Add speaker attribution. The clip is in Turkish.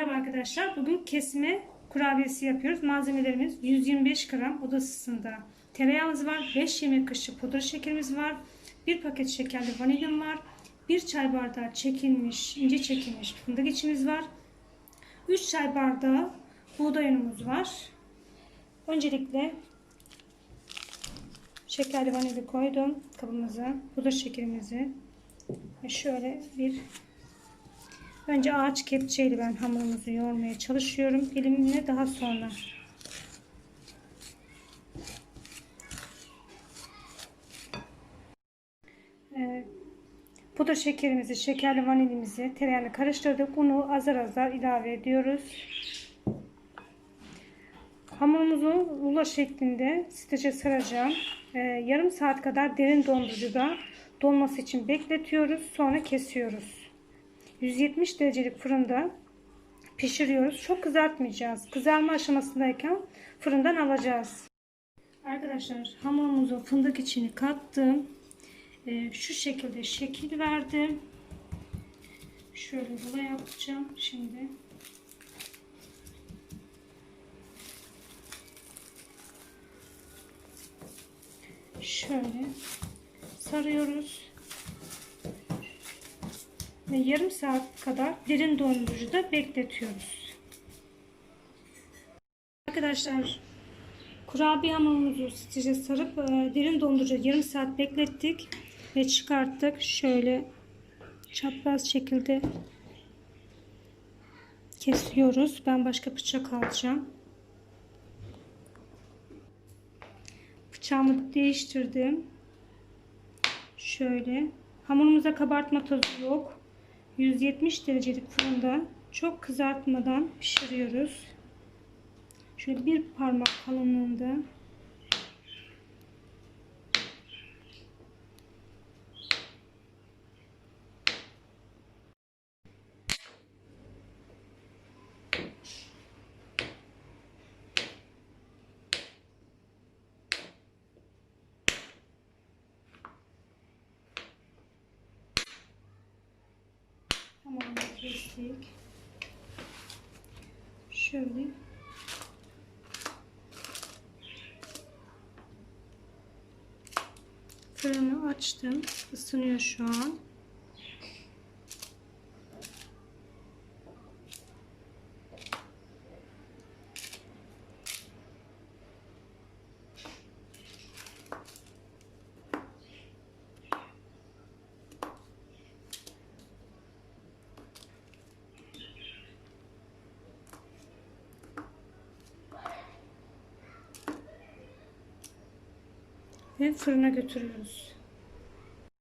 Speaker 1: Merhaba arkadaşlar. Bugün kesme kurabiyesi yapıyoruz. Malzemelerimiz 125 gram oda ısısında tereyağımız var. 5 yemek kaşığı pudra şekerimiz var. 1 paket şekerli vanilyam var. 1 çay bardağı çekilmiş, ince çekilmiş fındık içimiz var. 3 çay bardağı buğday unumuz var. Öncelikle şekerli vanilya koydum kabımıza. Pudra şekerimizi ve şöyle bir Önce ağaç kepçeyle ben hamurumuzu yoğurmaya çalışıyorum. Elimle daha sonra. Ee, pudra şekerimizi, şekerli vanilimizi tereyağını karıştırdık. Unu azar azar ilave ediyoruz. Hamurumuzu rulo şeklinde streçe saracağım. Ee, yarım saat kadar derin dondurucuda donması için bekletiyoruz. Sonra kesiyoruz. 170 derecelik fırında pişiriyoruz. Çok kızartmayacağız. Kızarma aşamasındayken fırından alacağız. Arkadaşlar hamurumuzu fındık içini kattım. Ee, şu şekilde şekil verdim. Şöyle rulo yapacağım şimdi. Şöyle sarıyoruz ve yarım saat kadar derin dondurucuda bekletiyoruz. Arkadaşlar kurabiye hamurumuzu streçe sarıp e, derin dondurucuda yarım saat beklettik ve çıkarttık. Şöyle çapraz şekilde kesiyoruz. Ben başka bıçak alacağım. Bıçağımı değiştirdim. Şöyle. Hamurumuza kabartma tozu yok. 170 derecelik fırında çok kızartmadan pişiriyoruz. Şöyle bir parmak kalınlığında Hamurumuzu kestik. Şöyle. Fırını açtım. Isınıyor şu an. Ve fırına götürüyoruz.